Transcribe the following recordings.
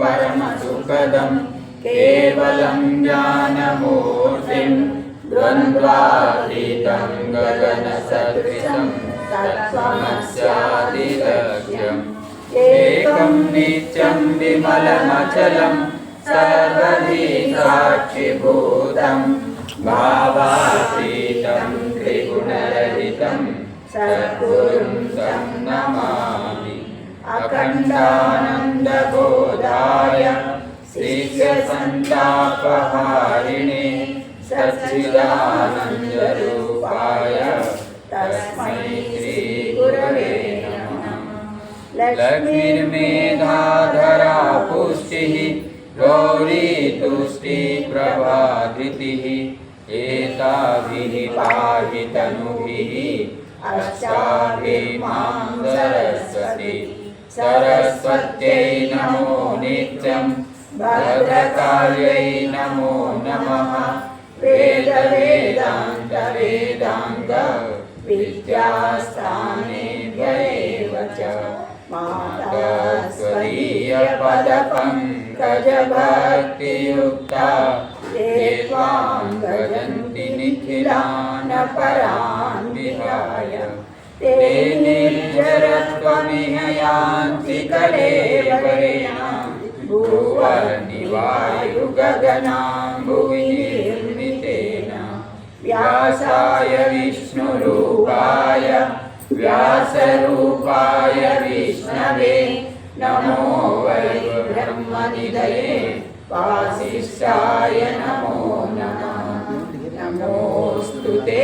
परमसुपदं केवलं ज्ञानमूर्तिं द्वन्द्वातीतं गगनसदृशं तत्समस्यादिलक्ष्यम् एकं नित्यं विमलमचलं सर्वधिसाक्षिभूतं भावातीतं त्रिगुणरहितं चतुं तं नमामि। अखण्डानन्दबोधाय शिष्यसन्तापहारिणे सच्चिदानन्दरूपाय तस्मै श्रीगुरवे लक्ष्मीर्मेधाधरा पुष्टिः गौरी तुष्टिप्रभाधृतिः एताभिः पाहि तनुभिः अष्टाभिः माँ सरस्वती। सरस्वत्यै नमो नित्यं भद्रकाल्यै नमो नमः। एव च। माता स्वदीयपदपङ्कजभक्तियुक्ता ये त्वां भजन्ति निखिलानपरान् विहाय ते निर्जरत्वमिह यान्ति कलेवरेणां भुवनिवायुगगनाम्बुवि निर्मितेन व्यासाय विष्णुरूपाय व्यासरूपाय विष्णवे नमो वै ब्रह्मनिधये वासिष्ठाय नमो नमः नमोऽस्तु ते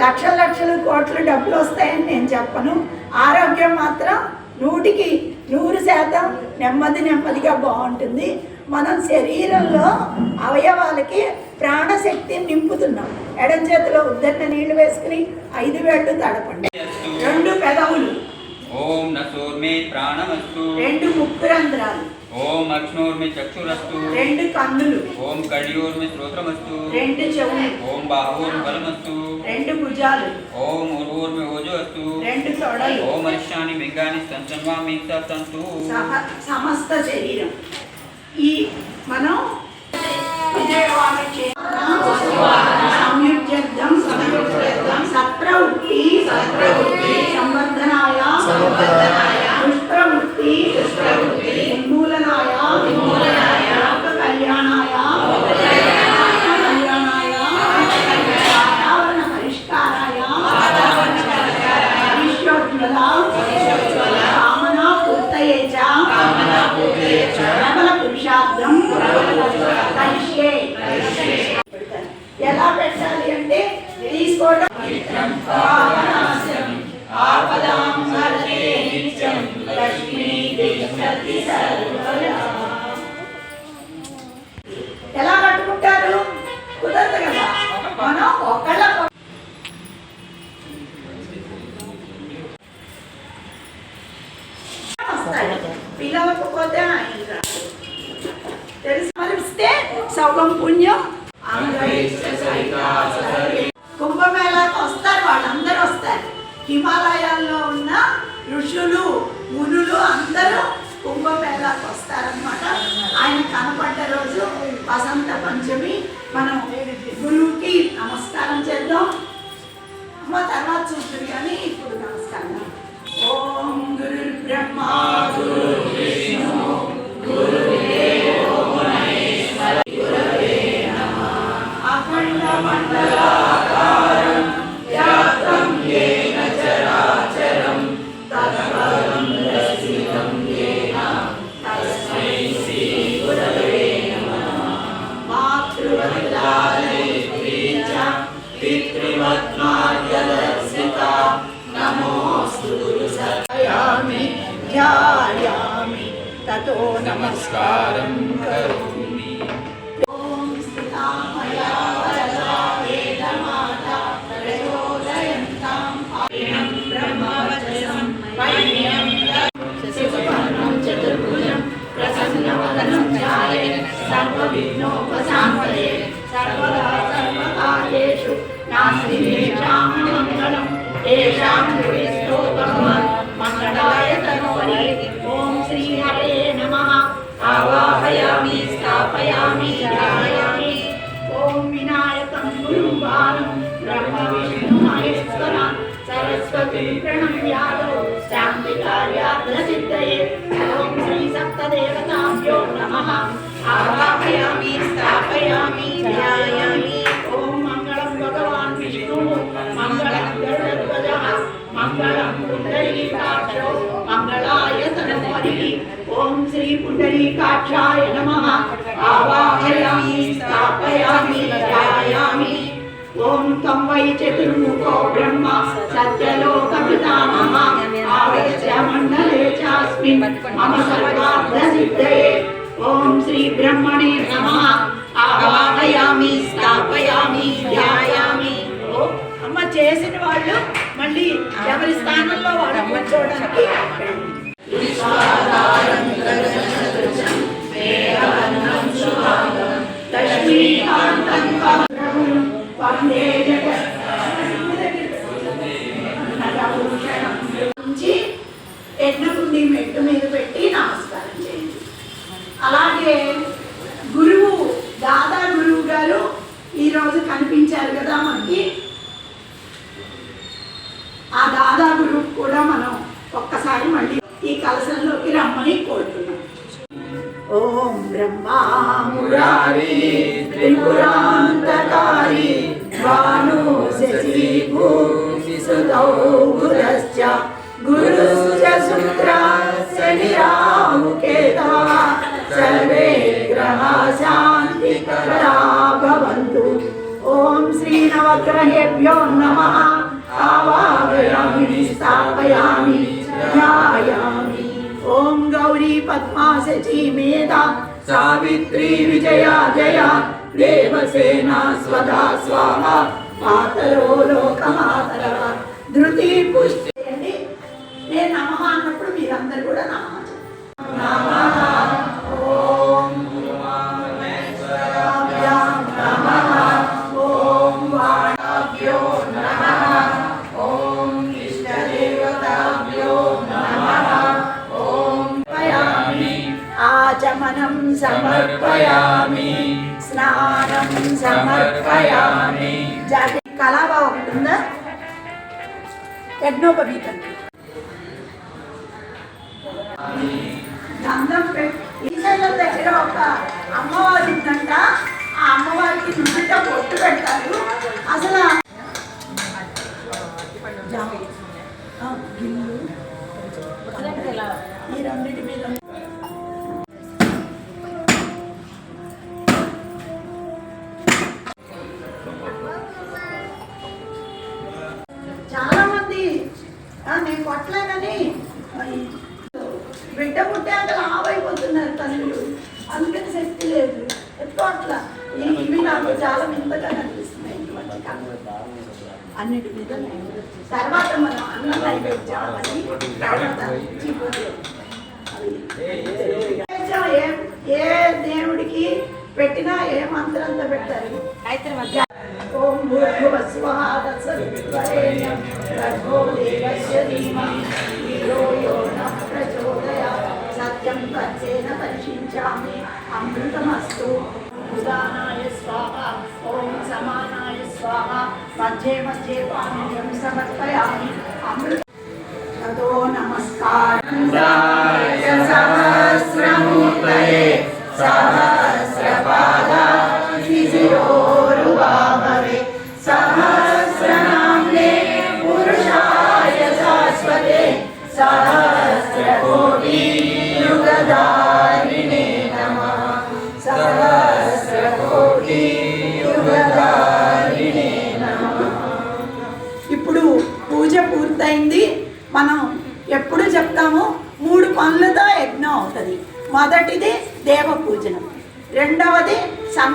లక్షల లక్షల కోట్ల డబ్బులు వస్తాయని నేను చెప్పను. ఆరోగ్యం మాత్రం నూటికి నూరు శాతం నెమ్మది నెమ్మదిగా బాగుంటుంది. మనం శరీరంలో అవయవాలకి ప్రాణశక్తిని నింపుతున్నాం. ఎడం చేతిలో ఉద్దన్న నీళ్ళు వేసుకుని ఐదు వేళ్ళు తడపండి. రెండు పెదవులు. ఓం ప్రాణమస్తు. రెండు ముక్కు రంధ్రాలు. ఓం అక్ష్ణోర్మే చక్షురస్తు. రెండు కన్నులు. ఓం కడియోర్మే శ్రోత్రమస్తు. రెండు చెవులు. ఓం బాహోర్మి బలమస్తు. రెండు భుజాలు. ఓం ఉర్వోర్మి ఓజో అస్తు రెండు తొడలు. ఓం అరిష్టాని మెంగాని సంచన్వామి సంతు సమ- సమస్త శరీరం. ఈ మనం విజయవాడ సత్రవృత్తి సంవర్ధనాయ సంవర్ధనాయ. ಪ್ರವೃತ್ತಿ ಮೂಲನಾಯ వస్తారనమాట ఆయన కనపడ్డ రోజు వసంత పంచమి మనం గురువుకి నమస్కారం చేద్దాం. అమ్మ తర్వాత చూస్తుంది కానీ ఇప్పుడు నమస్కారం. ఓం గురు బ్రహ్మ గురు నమస్కారం పుండరీకాక్షో మంగళాయ తనోహరి ఓం శ్రీ పుండరీకాక్షాయ నమః. ఆవాహయామి స్థాపయామి ధ్యాయామి. ఓం తం వై చతుర్ముఖో బ్రహ్మ సత్యలోక పితామహ ఆవేశ్య మండలే చాస్మిన్ మమ సర్వార్థ సిద్ధయే. ఓం శ్రీ బ్రహ్మణే నమః. ఆవాహయామి స్థాపయామి ధ్యాయామి. అమ్మ చేసిన వాళ్ళు మళ్ళీ ఎవరి స్థానంలో వాళ్ళు కూర్చోవడానికి లక్ష్మీకాంతం కమలం మెట్టు మీద పెట్టి నమస్కారం చేయండి. అలాగే पुरान्तकारी भानुशशी भूषिसुतौ गुरश्च गुरुश्च शुक्रास्य निरामुकेता सर्वे ग्रहा शान्तिकरा भवन्तु ॐ श्रीनवग्रहेभ्यो नमः। आवाहयामि स्थापयामि ध्यायामि ॐ गौरी पद्माशची मेधा, सावित्री विजया जया। దేవసేనా స్వధా స్వామ మాతరో లోకమాతర ధృతి పుష్టి అండి నేను నమః అన్నప్పుడు మీరందరూ కూడా నమః చెప్పండి. సమర్పయామి జాతి కళాభావ ఒకటి ఉందా యజ్ఞోపవీతం గంధం పెట్టి ఈశాన్యం దగ్గర ఒక అమ్మవారి ఉందంట. ఆ అమ్మవారికి నుదుట పొట్టు పెడతారు. అసలు ఈ రెండింటి మీద అన్నిటి మీద మధ్యే మధ్యే పానీయం సమర్పయామి అమృత తతో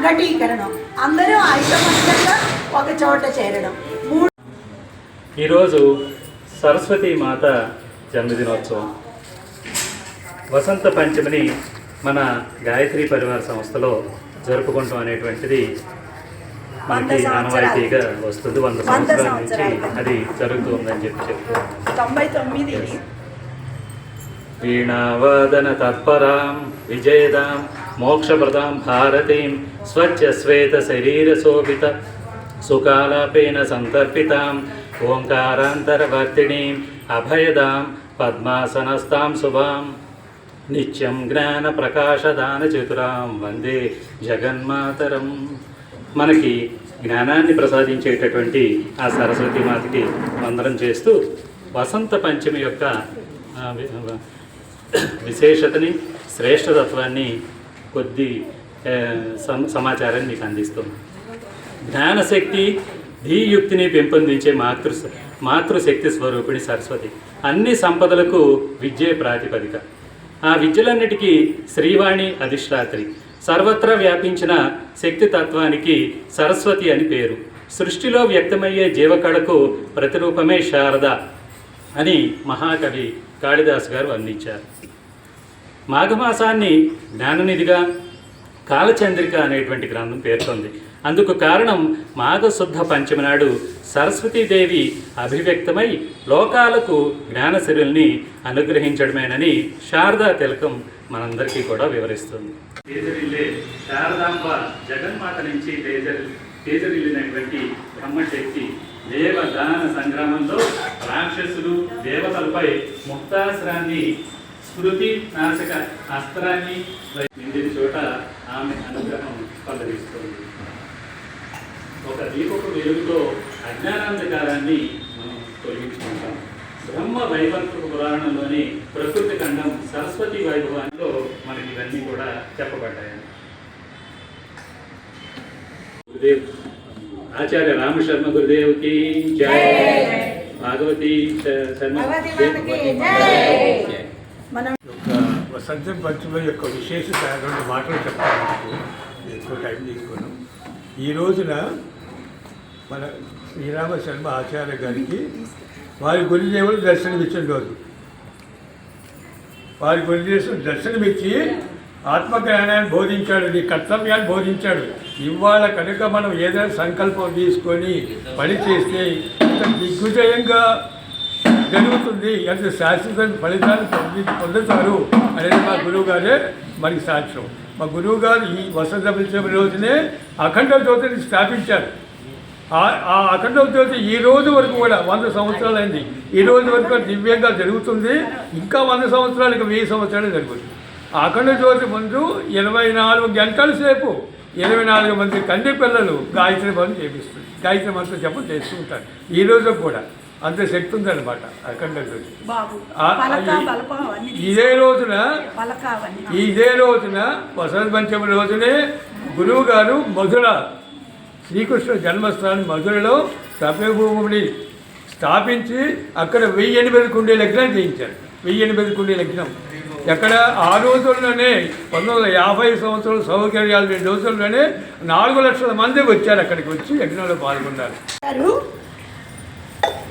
సంఘటీకరణం. అందరూ ఐకమత్యంగా ఒక చోట చేరడం. మూడు ఈరోజు సరస్వతీ మాత జన్మదినోత్సవం. వసంత పంచమిని మన గాయత్రి పరివార సంస్థలో జరుపుకుంటాం అనేటువంటిది మనకి. ఆనవాయితీగా వస్తుంది. వంద సంవత్సరాల నుంచి. అది జరుగుతుందని చెప్పి చెప్తున్నాను తొంభై తొమ్మిది. వీణావాదన తత్పరాం విజయదాం. మోక్షప్రదాం భారతీం స్వచ్ఛ శ్వేత శరీర శోభిత సుకాలాపేన సంతర్పితాం ఓంకారాంతరవర్తిణీం అభయదాం పద్మాసనస్తాం శుభాం నిత్యం జ్ఞాన ప్రకాశదాన వందే జగన్మాతరం మనకి జ్ఞానాన్ని ప్రసాదించేటటువంటి ఆ సరస్వతి మాతకి వందనం చేస్తూ వసంత పంచమి యొక్క విశేషతని శ్రేష్టతత్వాన్ని కొద్ది సమాచారాన్ని మీకు అందిస్తుంది జ్ఞానశక్తి ధీయుక్తిని పెంపొందించే మాతృ మాతృశక్తి స్వరూపిణి సరస్వతి. అన్ని సంపదలకు విద్యే ప్రాతిపదిక. ఆ విద్యలన్నిటికీ శ్రీవాణి అధిష్టాత్రి సర్వత్రా వ్యాపించిన శక్తి తత్వానికి సరస్వతి అని పేరు. సృష్టిలో వ్యక్తమయ్యే జీవకళకు ప్రతిరూపమే శారద అని మహాకవి కాళిదాస్ గారు వర్ణించారు మాఘమాసాన్ని జ్ఞాననిధిగా కాలచంద్రిక అనేటువంటి గ్రంథం పేర్కొంది. అందుకు కారణం మాఘశుద్ధ పంచమి నాడు సరస్వతీదేవి అభివ్యక్తమై లోకాలకు జ్ఞానశిరుల్ని అనుగ్రహించడమేనని శారదా తిలకం మనందరికీ కూడా వివరిస్తుంది. తేజరిల్లే శారదాంబ జగన్మాత నుంచి తేజరి తేజరిల్లినటువంటి బ్రహ్మశక్తి దేవదాన సంగ్రామంలో రాక్షసులు దేవతలపై ముక్తాశ్రాన్ని స్మృతి నాశక అస్త్రాన్ని నిండిన చోట ఆమె అనుగ్రహం పల్లవిస్తుంది ఒక దీపపు వెలుగుతో అజ్ఞానాంధకారాన్ని మనం తొలగించుకుంటాం బ్రహ్మ వైవర్తక పురాణంలోని ప్రకృతి ఖండం సరస్వతి వైభవాల్లో మనకి ఇవన్నీ కూడా చెప్పబడ్డాయి గురుదేవ్ ఆచార్య రామశర్మ గురుదేవ్కి జై భాగవతి శర్మ వసంత పంచమ యొక్క విశేషత రెండు మాటలు చెప్తాను ఎక్కువ టైం తీసుకున్నాం ఈ రోజున మన శ్రీరామ శర్మ ఆచార్య గారికి వారి గురుదేవుడు దర్శనమిచ్చిన రోజు. వారి గురుదేవుడు దర్శనమిచ్చి ఆత్మజ్ఞానాన్ని బోధించాడు నీ కర్తవ్యాన్ని బోధించాడు. ఇవాళ కనుక మనం ఏదైనా సంకల్పం తీసుకొని పని చేస్తే దిగ్విజయంగా జరుగుతుంది. ఎంత శాశ్వత ఫలితాన్ని పొంది పొందుతారు అనేది మా గురువు గారే మనకి సాక్ష్యం. మా గురువు గారు ఈ వసంత పంచమి రోజునే అఖండ జ్యోతిని స్థాపించారు. ఆ- అఖండ జ్యోతి ఈ రోజు వరకు కూడా వంద సంవత్సరాలు అయింది. ఈ రోజు వరకు దివ్యంగా జరుగుతుంది. ఇంకా వంద సంవత్సరాలకు వెయ్యి సంవత్సరాలు జరుగుతుంది. ఆ అఖండ జ్యోతి ముందు ఇరవై నాలుగు గంటల సేపు ఇరవై నాలుగు మంది కంది పిల్లలు గాయత్రి బంధు చేపిస్తుంది గాయత్రి మంత్రం జపం చేస్తూ ఉంటారు. ఈ రోజు కూడా. అంత శక్తి ఉందన్నమాట అఖండ ఇదే రోజున పలక అవన్నీ. ఇదే రోజున వసంత పంచమి రోజునే గురువు గారు మధుర శ్రీకృష్ణ జన్మస్థానం మధురలో సభ్యభూమిని స్థాపించి అక్కడ వెయ్యి ఎనిమిది కుండీ లగ్నం చేయించారు. వెయ్యి ఎనిమిది కుండీ లగ్నం. ఎక్కడ ఆ రోజుల్లోనే పంతొమ్మిది వందల యాభై సంవత్సరాలు సౌకర్యాలు రెండు రోజుల్లోనే నాలుగు లక్షల మంది వచ్చారు అక్కడికి వచ్చి యజ్ఞంలో పాల్గొన్నారు.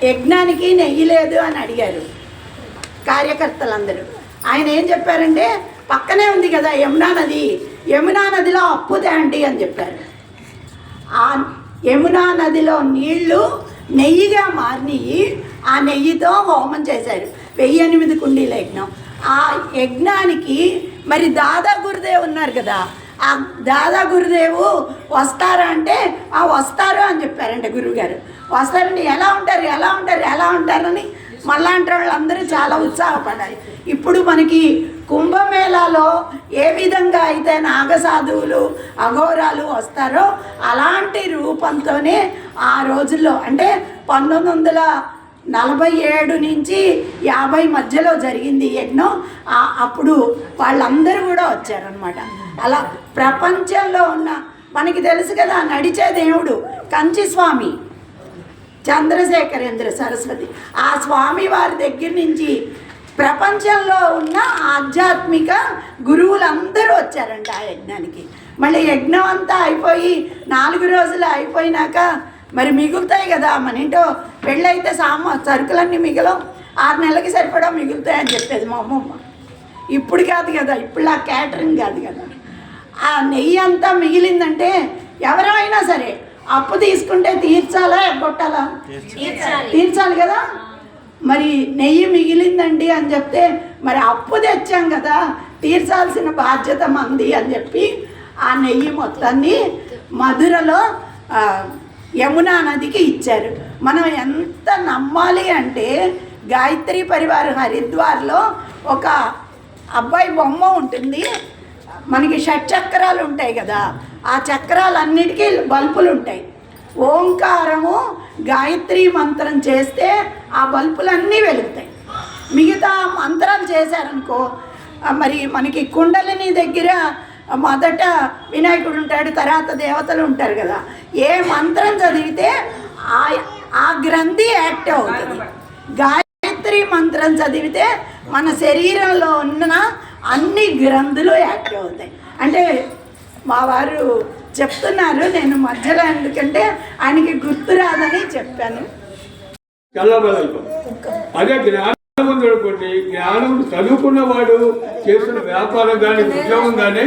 యజ్ఞానికి నెయ్యి లేదు అని అడిగారు కార్యకర్తలందరూ. ఆయన ఏం చెప్పారంటే పక్కనే ఉంది కదా యమునా నది యమునా నదిలో అప్పు తేండి అని చెప్పారు. ఆ యమునా నదిలో నీళ్ళు నెయ్యిగా మారినవి ఆ నెయ్యితో హోమం చేశారు. వెయ్యి ఎనిమిది కుండీల యజ్ఞం. ఆ యజ్ఞానికి మరి దాదా గురుదేవ్ ఉన్నారు కదా ఆ దాదా గురుదేవు వస్తారా అంటే ఆ వస్తారు అని చెప్పారంట గురువుగారు. వస్తారండి ఎలా ఉంటారు? ఎలా ఉంటారు? ఎలా ఉంటారని మళ్ళాంటి వాళ్ళందరూ చాలా ఉత్సాహపడాలి ఇప్పుడు మనకి కుంభమేళాలో ఏ విధంగా అయితే నాగసాధువులు అఘోరాలు వస్తారో అలాంటి రూపంతోనే ఆ రోజుల్లో అంటే పంతొమ్మిది వందల నలభై ఏడు నుంచి యాభై మధ్యలో జరిగింది ఎన్నో అప్పుడు వాళ్ళందరూ కూడా వచ్చారనమాట అలా ప్రపంచంలో ఉన్న మనకి తెలుసు కదా నడిచే దేవుడు కంచి స్వామి చంద్రశేఖరేంద్ర సరస్వతి. ఆ స్వామి వారి దగ్గర నుంచి ప్రపంచంలో ఉన్న ఆధ్యాత్మిక గురువులందరూ వచ్చారంట ఆ యజ్ఞానికి. మళ్ళీ యజ్ఞం అంతా అయిపోయి నాలుగు రోజులు అయిపోయినాక మరి మిగులుతాయి కదా మన ఇంటో పెళ్ళైతే సామ సరుకులన్నీ మిగలం ఆరు నెలలకి సరిపడా మిగులుతాయని చెప్పేది మా అమ్మమ్మ. ఇప్పుడు కాదు కదా ఇప్పుడు ఆ క్యాటరింగ్ కాదు కదా. ఆ నెయ్యి అంతా మిగిలిందంటే ఎవరైనా సరే అప్పు తీసుకుంటే తీర్చాలా ఎగ్గొట్టాలా తీర్చాలి. కదా? మరి నెయ్యి మిగిలిందండి అని చెప్తే మరి అప్పు తెచ్చాం కదా తీర్చాల్సిన బాధ్యత మంది అని చెప్పి ఆ నెయ్యి మొత్తాన్ని మధురలో యమునా నదికి ఇచ్చారు. మనం ఎంత నమ్మాలి అంటే గాయత్రి పరివారం హరిద్వార్లో ఒక అబ్బాయి బొమ్మ ఉంటుంది. మనకి షట్ చక్రాలు ఉంటాయి కదా ఆ చక్రాలన్నిటికీ బల్బులు ఉంటాయి ఓంకారము గాయత్రి మంత్రం చేస్తే ఆ బల్బులన్నీ వెలుగుతాయి. మిగతా మంత్రాలు చేశారనుకో మరి మనకి కుండలిని దగ్గర మొదట వినాయకుడు ఉంటాడు తర్వాత దేవతలు ఉంటారు కదా ఏ మంత్రం చదివితే ఆ ఆ గ్రంథి యాక్టివ్ అవుతుంది. గాయత్రి మంత్రం చదివితే మన శరీరంలో ఉన్న అన్ని గ్రంథులు యాక్టివ్ అవుతాయి. అంటే మా వారు చెప్తున్నారు నేను మధ్యలో ఎందుకంటే ఆయనకి గుర్తు రాదని చెప్పాను. అదే జ్ఞానం చూడకండి జ్ఞానం చదువుకున్న వాడు చేసిన వ్యాపారం కానీ ఉద్యోగం కానీ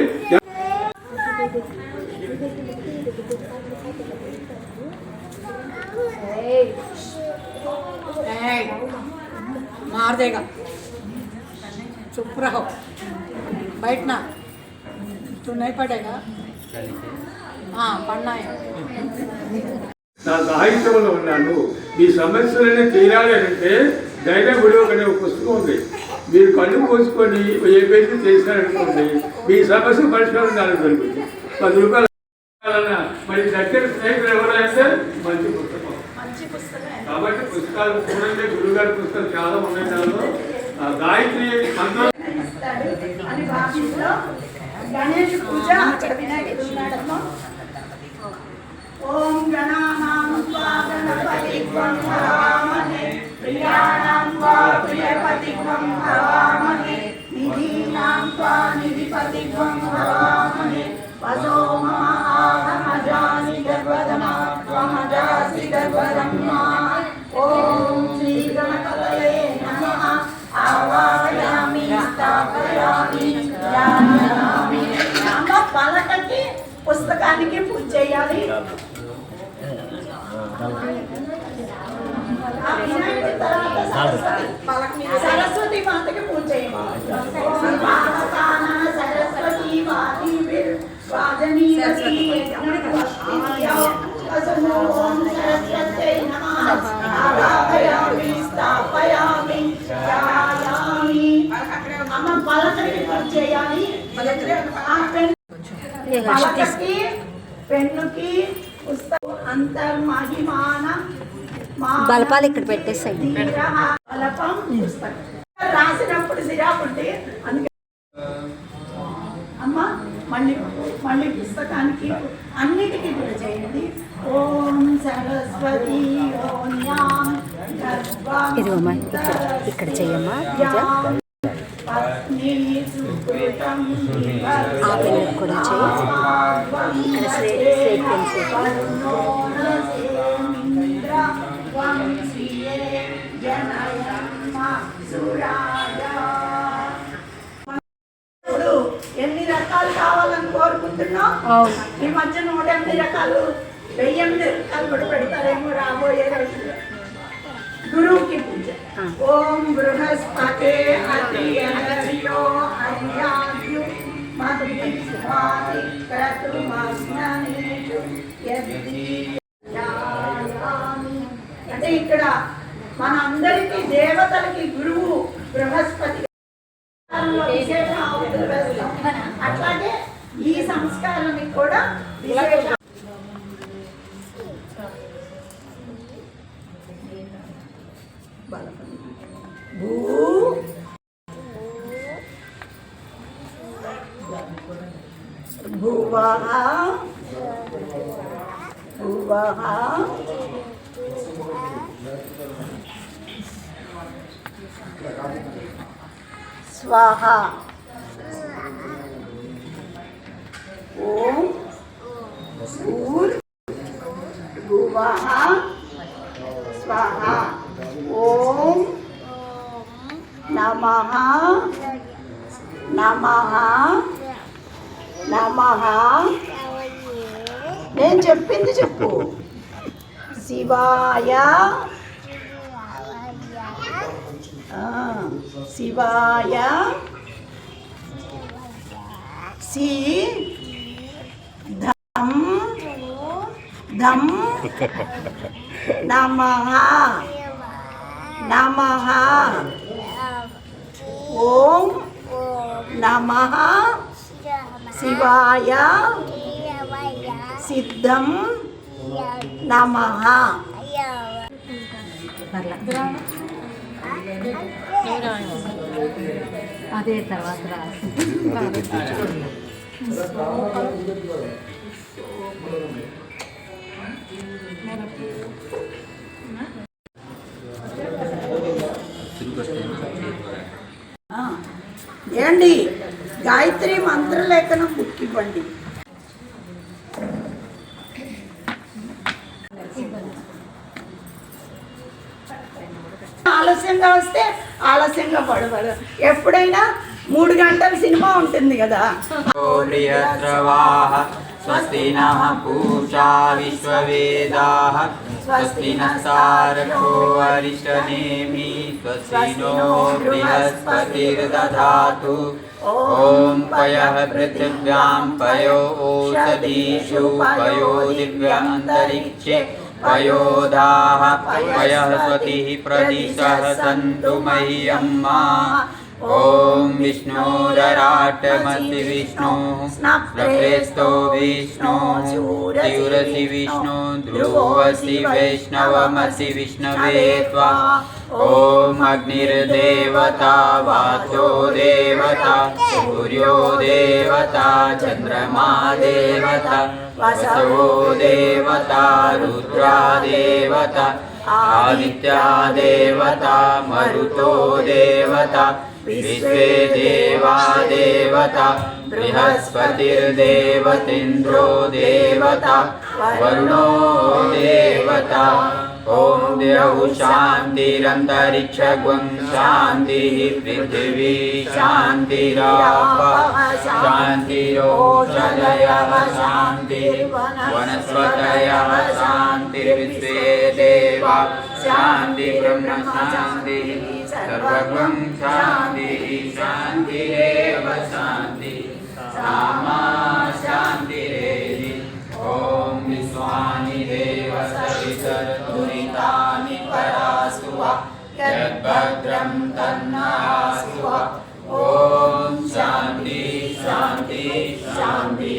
మారదేగా చుప్రహం బయట నా సాహిత్యంలో ఉన్నాను. మీ సమస్యలనే తీరాలి అంటే ధైర్యం గుడివకు అనే ఒక పుస్తకం ఉంది. మీరు కళ్ళు పోసుకొని ఏ చేశారనుకోండి మీ సమస్య పరిష్కారం నాలుగు దొరుకుతుంది. పది రూపాయలు మరి దగ్గర స్నేహితులు ఎవరైతే మంచి పుస్తకం. కాబట్టి పుస్తకాలు చూడండి. గురువుగారి పుస్తకాలు చాలా ఉన్నాయి దానిలో. గాయత్రి మంత్రం అని భాషలో గణేష్ పూజ అక్కడ వినాయకుడు ఉన్నాడమ్మా ఓం గణానాం త్వా గణపతి త్వం హవామహే ప్రియాణాం త్వా ప్రియపతి త్వం హవామహే నిధీనాం త్వా నిధిపతి త్వం హవామహే వసో మమ ఆహమజాని గర్వదనా త్వమజాసి గర్వదమ్మా ఓం స్థాపయామి ధ్యాయామి అమ్మ పలకకి పుస్తకానికి పూజ చేయాలి ఆ వినాయకుడి తర్వాత సరస్వతి. సరస్వతి మాతకి పూజ చేయాలి ఓం పావకాన సరస్వతి వాది విర్ పలకకి పూజ చేయాలి. పలకకి పెన్నుకి పుస్తకం అంతర్మహిమాన బలపాలు ఇక్కడ పెట్టేసాయి బలపం రాసినప్పుడు సిరాపుంటే అందుకే అమ్మ మళ్ళీ మళ్ళీ పుస్తకానికి అన్నిటికీ కూడా చేయండి. ఓం సరస్వతి ఇదిగోమ్మా ఇక్కడ ఇక్కడ చెయ్యమ్మా పూజ. ఆ పెన్ను కూడా చెయ్యి ఇక్కడ స్లేట్ స్లేట్ ఎన్ని రకాలు కావాలని కోరుకుంటున్నాం ఈ మధ్య నూట ఎనిమిది రకాలు వెయ్యి ఎనిమిది రకాలు కూడా పెడతారేమో రాబోయే రోజుల్లో. గురువుకి ఓం బృహస్పతే అతి అనర్యో అర్యాద్యు మధురి క్రతుమస్ననేషు అంటే ఇక్కడ మన అందరికీ దేవతలకి గురువు బృహస్పతి. విశేష ఆహుతులు వేస్తాం. అట్లాగే ఈ సంస్కారానికి కూడా విశేష Bu. Buah. Buah. Swaha. Om. Ur. Buah. Swaha. ఓం నమ నమ నమ. నేను చెప్పింది చెప్పు. శివాయ. శివాయ. సి ధం ధం నమః. నమ. ఓం నమ. శివాయ సిద్ధం నమ. అదే తర్వాత రాసి. ఏమండి? గాయత్రి మంత్రలేఖనం బుక్ ఇవ్వండి ఆలస్యంగా వస్తే ఆలస్యంగా పడబడు ఎప్పుడైనా మూడు గంటల సినిమా ఉంటుంది కదా. స్వస్తి నః పూషా स्वस्ति नस्तारको अरिष्टनेमि वर्षनेमि श्वसिनो बृहस्पतिर्दधातु। ॐ पयः पृथिव्यां पयो ओषधीषु पयो दिव्यान्तरिक्षे पयोधाः पयः स्वतिः प्रदिशः सन्तु मह्यम्मा ॐ विष्णोरराटमसि विष्णुः प्रप्रेस्तो विष्णुः तिवरसि विष्णु, ध्रुवसि वैष्णवमसि विष्णवे त्वा। ॐ अग्निर्देवता, वाचो देवता, सूर्यो देवता, चन्द्रमा देवता, वसवो देवता, रुद्रा देवता, आदित्या देवता, मरुतो देवता विश्वे देवा देवता बृहस्पतिर्देवतेन्द्रो देवता वरुणो देवता। ॐ द्यौः शान्तिरन्तरिक्षगुं शान्तिः पृथिवी शान्तिरापः शान्तिरोषधयः शान्तिः वनस्पतयः शान्तिर्विश्वे देवा शान्ति ब्रह्म शान्तिः सर्वगुं शान्तिः शान्तिरेव शान्तिः सामा शान्तिरेधि ॐ विश्वानि देव सवितर्दुरितानि परासु वा यद्भद्रं तन्नासु वा ॐ शान्ति शान्ति शान्ति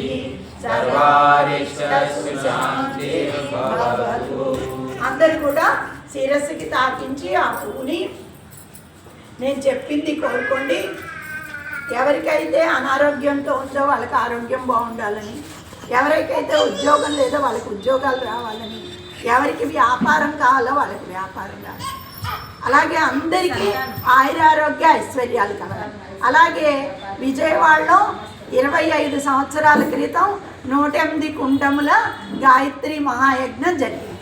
सर्वारिष्टस्तु शान्तिर्भवतु అందరు కూడా శిరస్సుకి తాకించి ఆ పువ్వుని నేను చెప్పింది కోరుకోండి. ఎవరికైతే అనారోగ్యంతో ఉందో వాళ్ళకి ఆరోగ్యం బాగుండాలని ఎవరికైతే ఉద్యోగం లేదో వాళ్ళకి ఉద్యోగాలు రావాలని ఎవరికి వ్యాపారం కావాలో వాళ్ళకి వ్యాపారం కావాలి అలాగే అందరికీ ఆయురారోగ్య ఐశ్వర్యాలు కలగాలి. అలాగే విజయవాడలో ఇరవై ఐదు సంవత్సరాల క్రితం నూట ఎనిమిది కుండముల గాయత్రి మహాయజ్ఞం జరిగింది.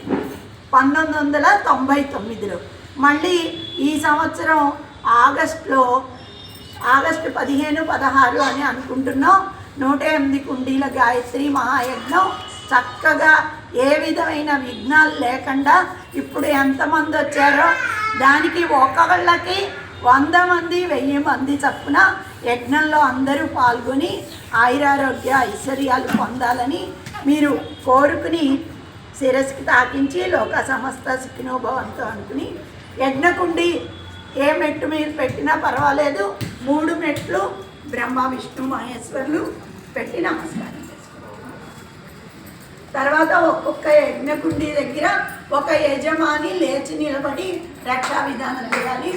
పంతొమ్మిది వందల తొంభై తొమ్మిదిలో. మళ్ళీ ఈ సంవత్సరం ఆగస్టులో ఆగస్టు పదిహేను పదహారు అని అనుకుంటున్నాం. నూట ఎనిమిది కుండీల గాయత్రి మహాయజ్ఞం చక్కగా ఏ విధమైన విఘ్నాలు లేకుండా ఇప్పుడు ఎంతమంది వచ్చారో దానికి ఒకళ్ళకి వంద మంది వెయ్యి మంది చప్పున యజ్ఞంలో అందరూ పాల్గొని ఆయురారోగ్య ఐశ్వర్యాలు పొందాలని మీరు కోరుకుని శిరస్కి తాకించి లోక సమస్త సుఖినోభవంతో అనుకుని యజ్ఞకుండి ఏ మెట్టు మీరు పెట్టినా పర్వాలేదు. మూడు మెట్లు బ్రహ్మ విష్ణు మహేశ్వరులు పెట్టి నమస్కారం. తర్వాత ఒక్కొక్క యజ్ఞకుండి దగ్గర ఒక యజమాని లేచి నిలబడి రక్షా విధానం చేయాలి.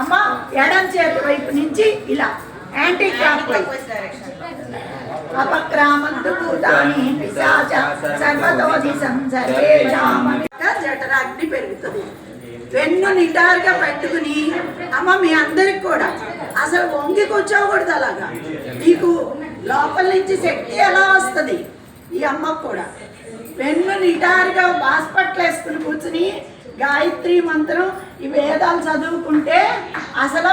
అమ్మా ఎడం చేతి వైపు నుంచి ఇలా. యాంటీ క్లాక్ వైపు అపక్రామంతు భూతాని పిశాచ సంసర్వేషాం జఠరాగ్ని పెరుగుతుంది. వెన్ను నిటారుగా పెట్టుకుని అమ్మ మీ అందరికి కూడా. అసలు వంగి కూర్చోకూడదు అలాగా. నీకు లోపల నుంచి శక్తి ఎలా వస్తుంది? ఈ అమ్మకు కూడా. పెన్ను నిటారుగా బాస్పట్లు వేసుకుని కూర్చుని గాయత్రి మంత్రం ఈ వేదాలు చదువుకుంటే అసలు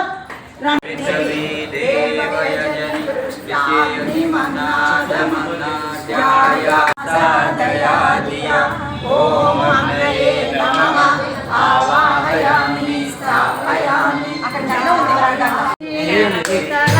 ఆవాహయామి స్థాపయామి అక్కడ దండం ఉంది